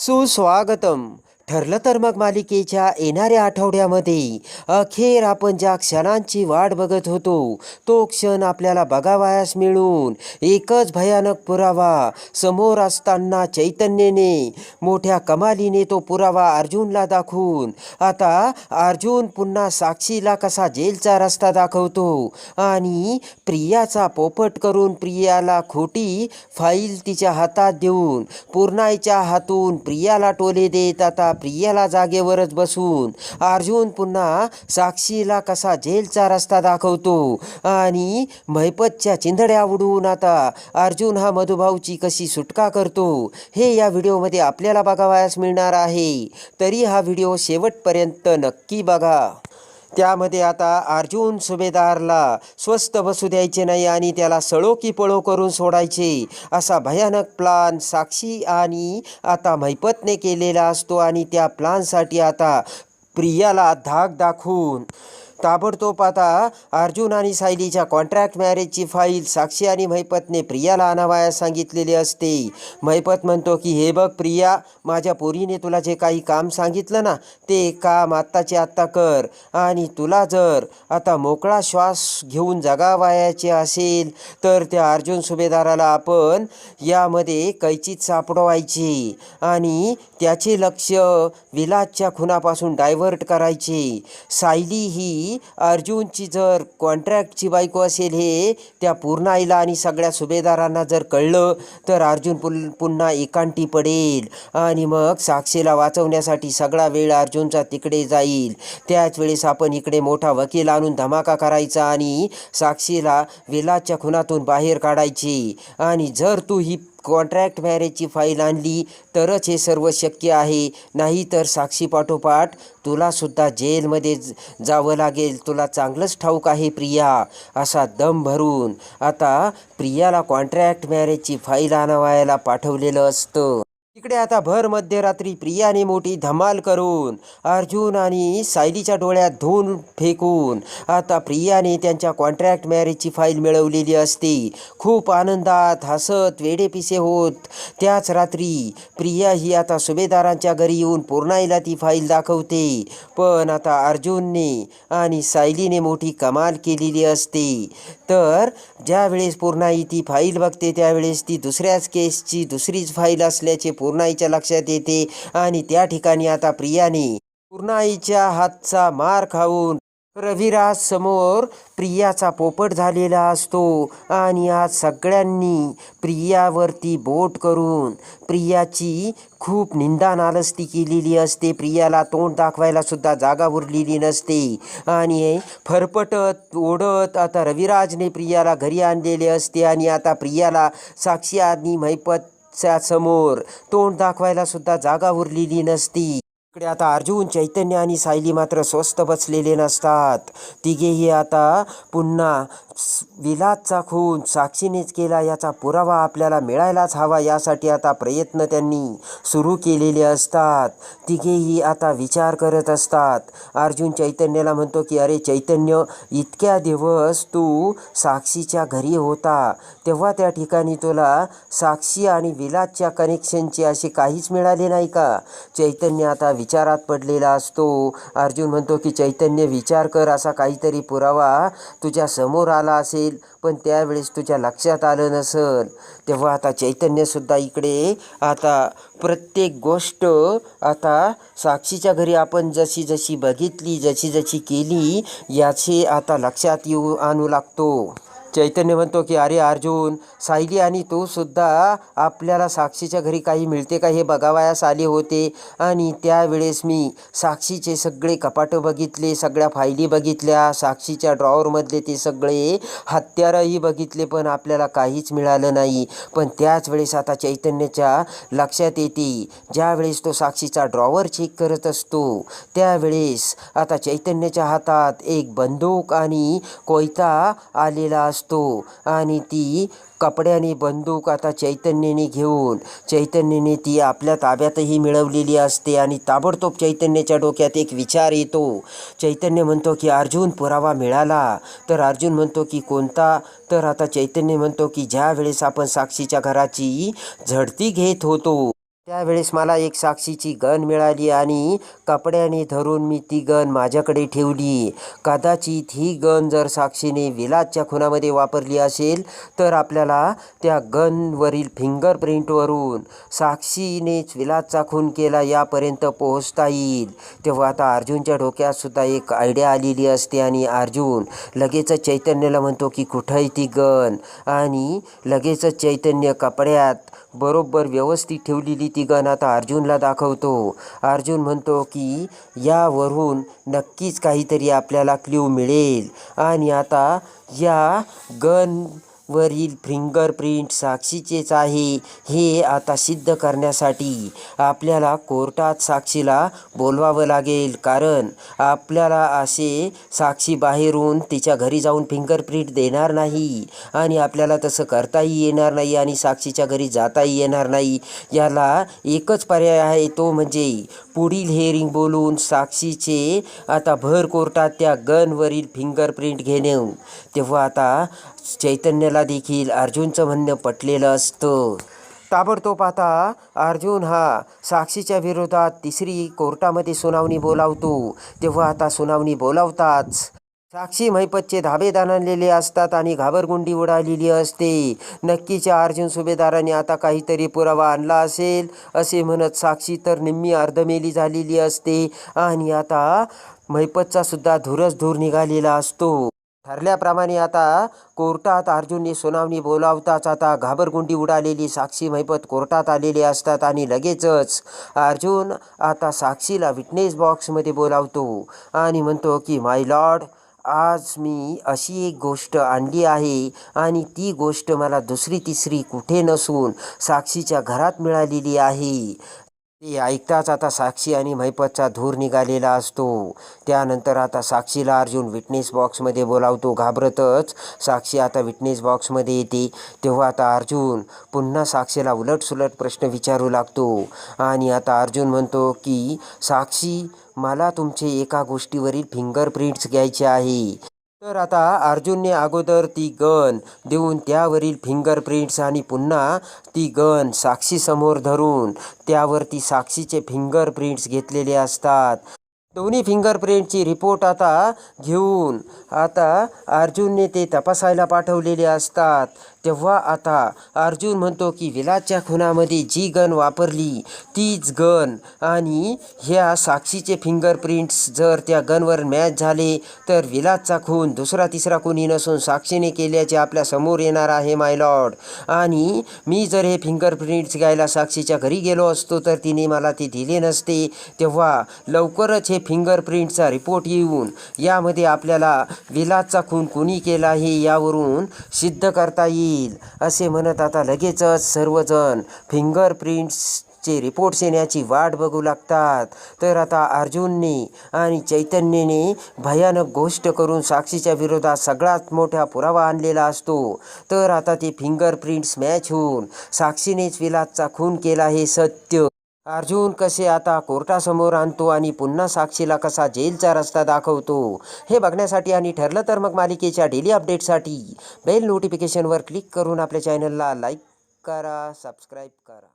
सुस्वागतम। ठरलं तर मग मालिकेच्या येणाऱ्या आठवड्यामध्ये अखेर आपण ज्या क्षणांची वाट बघत होतो तो क्षण आपल्याला बघावयास मिळून एकच भयानक पुरावा समोर असताना चैतन्यने मोठ्या कमालीने तो पुरावा अर्जुनला दाखवून आता अर्जुन पुन्हा साक्षीला कसा जेलचा रस्ता दाखवतो आणि प्रियाचा पोपट करून प्रियाला खोटी फाईल तिच्या हातात देऊन पूर्णाईच्या हातून प्रियाला टोले देत आता प्रियाला जागेवरच बसून अर्जुन पुन्हा साक्षीला कसा जेलचा रस्ता दाखवतो आणि महिपतच्या चिंधड्या उडवून आता अर्जुन हा मधुभाऊची कशी सुटका करतो हे या व्हिडिओमध्ये आपल्याला बघावयास मिळणार आहे. तरी हा व्हिडिओ शेवटपर्यंत नक्की बघा. त्यामध्ये आता अर्जुन सुभेदारला स्वस्त बसू द्यायचे नाही आणि त्याला सळो की पळो करून सोडायचे. असा भयानक प्लान साक्षी आणि आता महिपतने केलेला असतो आणि त्या प्लानसाठी आता प्रियाला धाक दाखवून ताबडतोब आता अर्जुन आणि सायलीच्या कॉन्ट्रॅक्ट मॅरेजची फाईल साक्षी आणि महिपतने प्रियाला आणावयास सांगितलेली असते. महिपत म्हणतो की हे बघ प्रिया माझ्या पोरीने तुला जे काही काम सांगितलं ना ते काम आत्ताचे आत्ता कर. आणि तुला जर आता मोकळा श्वास घेऊन जगावायाचे असेल तर त्या अर्जुन सुभेदाराला आपण यामध्ये कैचीत सापडवायची आणि त्याचे लक्ष विलासच्या खुनापासून डायव्हर्ट करायचे. सायली ही अर्जुनची जर कॉन्ट्रॅक्टची बायको असेल हे त्या पूर्णाईला आणि सगळ्या सुभेदारांना जर कळलं तर अर्जुन पुल पुन्हा एकांटी पडेल. आणि मग साक्षीला वाचवण्यासाठी सगळा वेळ अर्जुनचा तिकडे जाईल. त्याच वेळेस आपण इकडे मोठा वकील आणून धमाका करायचा आणि साक्षीला विलाच्या खुनातून बाहेर काढायची. आणि जर तू ही कॉन्ट्रॅक्ट मॅरेजची फाईल आणली तरच हे सर्व शक्य आहे. नाही तर साक्षीपाठोपाठ तुलासुद्धा जेलमध्ये जावं लागेल. तुला चांगलंच ठाऊक आहे प्रिया. असा दम भरून. आता प्रियाला कॉन्ट्रॅक्ट मॅरेजची फाईल आणावायला पाठवलेलं असतं. इकडे आता भर मध्यरात्री प्रियाने मोठी धमाल करून अर्जुन आणि सायलीच्या डोळ्यात धून फेकून आता प्रियाने त्यांच्या कॉन्ट्रॅक्ट मॅरेजची फाईल मिळवलेली असते. खूप आनंदात हसत वेडेपिसे होत. त्याच रात्री प्रिया ही आता सुभेदारांच्या घरी येऊन पूर्णाईला ती फाईल दाखवते. पण आता अर्जुनने आणि सायलीने मोठी कमाल केलेली असते. तर ज्यावेळेस पूर्णाई ती फाईल बघते त्यावेळेस ती दुसऱ्याच केसची दुसरीच फाईल असल्याचे पूर्णाईच्या लक्षात येते आणि त्या ठिकाणी आता प्रियाने पूर्णाईच्या हातचा मार खाऊन रविराज समोर प्रियाचा पोपट झालेला असतो आणि आज सगळ्यांनी प्रियावरती बोट करून प्रियाची खूप निंदा नालस्ती केलेली असते. प्रियाला तोंड दाखवायला सुद्धा जागा उरलेली नसते आणि फरफटत ओढत आता रविराजने प्रियाला घरी आणलेले असते आणि आता प्रियाला साक्षी आणि महिपतच्या समोर. तोंड दाखवायला सुद्धा जागा उरलेली नसती. इकडे आता अर्जुन चैतन्य आणि सायली मात्र स्वस्त बसलेले नसतात. तिघेही आता पुन्हा स- चाखून खून साक्षीनेच केला याचा पुरावा आपल्याला मिळायलाच हवा यासाठी आता प्रयत्न त्यांनी सुरू केलेले असतात. तिघेही आता विचार करत असतात. अर्जुन चैतन्याला म्हणतो की अरे चैतन्य इतक्या दिवस तू साक्षीच्या घरी होता. तेव्हा त्या ठिकाणी तुला साक्षी आणि विलासच्या कनेक्शनचे असे काहीच मिळाले नाही का? चैतन्य आता विचारात पडलेला असतो. अर्जुन म्हणतो की चैतन्य विचार कर असा काहीतरी पुरावा तुझ्या समोर आला असेल पण त्यावेळेस तुझ्या लक्षात आलं नसल. तेव्हा आता चैतन्यसुद्धा इकडे आता प्रत्येक गोष्ट आता साक्षीच्या घरी आपण जशी जशी बघितली जशी जशी केली याचे आता लक्षात येऊ आणू लागतो. चैतन्य म्हणतो की अरे अर्जुन सायली आणि तू सुद्धा आपल्याला साक्षीच्या घरी काही मिळते का? हे बघावयास आले होते. आणि त्यावेळेस मी साक्षीचे सगळे कपाटं बघितले सगळ्या फायली बघितल्या साक्षीच्या ड्रॉवरमधले ते सगळे हत्यारही बघितले पण आपल्याला काहीच मिळालं नाही. पण त्याच वेळेस आता चैतन्याच्या लक्षात येते ज्यावेळेस तो साक्षीचा ड्रॉवर चेक करत असतो त्यावेळेस आता चैतन्याच्या हातात एक बंदूक आणि कोयता आलेला असतो असतो. आणि ती कपड्याने बंदूक आता चैतन्याने घेऊन चैतन्याने ती आपल्या ताब्यातही मिळवलेली असते आणि ताबडतोब चैतन्याच्या डोक्यात एक विचार येतो. चैतन्य म्हणतो की अर्जुन पुरावा मिळाला. तर अर्जुन म्हणतो की कोणता? तर आता चैतन्य म्हणतो की ज्या वेळेस आपण साक्षीच्या घराची झडती घेत होतो. त्यावेळेस मला एक साक्षीची गन मिळाली आणि कपड्याने धरून मी ती गन माझ्याकडे ठेवली. कदाचित ही गन जर साक्षीने विलाजच्या खुनामध्ये वापरली असेल तर आपल्याला त्या गनवरील फिंगरप्रिंटवरून साक्षीनेच विलाजचा खून केला यापर्यंत पोहोचता येईल. तेव्हा आता अर्जुनच्या डोक्यातसुद्धा एक आयडिया आलेली असते आणि अर्जुन लगेचच चैतन्याला म्हणतो की कुठंही ती गन आणि लगेचच चैतन्य कपड्यात बरोबर व्यवस्थित ठेवलेली ती गन आता अर्जुनला दाखवतो. अर्जुन म्हणतो की यावरून नक्कीच काहीतरी आपल्याला क्ल्यू मिळेल. आणि आता या गन वरील फिंगरप्रिंट साक्षीचेच आहे हे आता सिद्ध करण्यासाठी आपल्याला कोर्टात साक्षीला बोलवावं लागेल. कारण आपल्याला असे साक्षी बाहेरून तिच्या घरी जाऊन फिंगरप्रिंट देणार नाही आणि आपल्याला तसं करताही येणार नाही आणि साक्षीच्या घरी जाताही येणार नाही. याला एकच पर्याय आहे तो म्हणजे पुढील हेअरिंग बोलून साक्षीचे आता भर कोर्टात त्या गनवरील फिंगरप्रिंट घेणे. तेव्हा आता चैतन्याला देखील अर्जुनचं म्हणणं पटलेलं असतं. ताबडतोब आता अर्जुन हा साक्षीच्या विरोधात तिसरी कोर्टामध्ये सुनावणी बोलावतो. तेव्हा आता सुनावणी बोलावताच साक्षी महिपतचे धाबे आणलेले असतात आणि घाबरगुंडी उडालेली असते. नक्कीच्या अर्जुन सुभेदाराने आता काहीतरी पुरावा आणला असेल असे म्हणत साक्षी तर निम्मी अर्धमेली झालेली असते आणि आता महिपतचा सुद्धा धुरस धूर निघालेला असतो. ठरल्याप्रमाणे आता कोर्टात अर्जुनने सुनावणी बोलावताच आता घाबरगुंडी उडालेली साक्षी महिपत कोर्टात आलेले असतात आणि लगेचच अर्जुन आता साक्षीला विटनेस बॉक्समध्ये बोलावतो आणि म्हणतो की माय लॉर्ड आज मी अशी एक गोष्ट आणली आहे आणि ती गोष्ट मला दुसरी तिसरी कुठे नसून साक्षीच्या घरात मिळालेली आहे. ते ऐकताच आता साक्षी आणि महिपतचा धूर निघालेला असतो. त्यानंतर आता साक्षीला अर्जुन विटनेस बॉक्समध्ये बोलावतो. घाबरतच साक्षी आता विटनेस बॉक्समध्ये येते. तेव्हा आता अर्जुन पुन्हा साक्षीला उलटसुलट प्रश्न विचारू लागतो. आणि आता अर्जुन म्हणतो की साक्षी मला तुमचे एका गोष्टीवरील फिंगरप्रिंट्स घ्यायचे आहे. तर आता अर्जुनने अगोदर ती गन देऊन त्यावरील फिंगरप्रिंट्स आणि पुन्हा ती गन साक्षीसमोर धरून त्यावरती साक्षीचे फिंगरप्रिंट्स घेतलेले असतात. दोन्ही फिंगरप्रिंटची रिपोर्ट आता घेऊन आता अर्जुनने ते तपासायला पाठवलेले असतात. तेव्हा आता अर्जुन म्हणतो की विलाच्या खुनामध्ये जी गन वापरली तीच गन आणि ह्या साक्षीचे फिंगरप्रिंट्स जर त्या गनवर मॅच झाले तर विलासचा खून दुसरा तिसरा कोणी नसून साक्षीने केल्याचे आपल्यासमोर येणार आहे माय लॉर्ड आणि मी जर हे फिंगरप्रिंट्स घ्यायला साक्षीच्या घरी गेलो असतो तर तिने मला ते दिले नसते. तेव्हा लवकरच हे फिंगरप्रिंटचा रिपोर्ट येऊन यामध्ये आपल्याला विलासचा खून कोणी केला हे यावरून सिद्ध करता येईल. येईल असे म्हणत आता लगेचच सर्वजण फिंगरप्रिंट्सचे रिपोर्ट्स येण्याची वाट बघू लागतात. तर आता अर्जुनने आणि चैतन्यने भयानक गोष्ट करून साक्षीच्या विरोधात सगळ्यात मोठा पुरावा आणलेला असतो. तर आता ते फिंगरप्रिंट्स मॅच होऊन साक्षीनेच विलासचा खून केला हे सत्य. अर्जुन कसे आता कोर्टासमोर आणतो आणि पुन्हा साक्षीला कसा जेलचा रस्ता दाखवतो? हे बघण्यासाठी आणि ठरलं तर मग मालिकेच्या डेली अपडेटसाठी बेल नोटिफिकेशनवर क्लिक करून आपल्या चॅनलला लाईक करा सबस्क्राईब करा.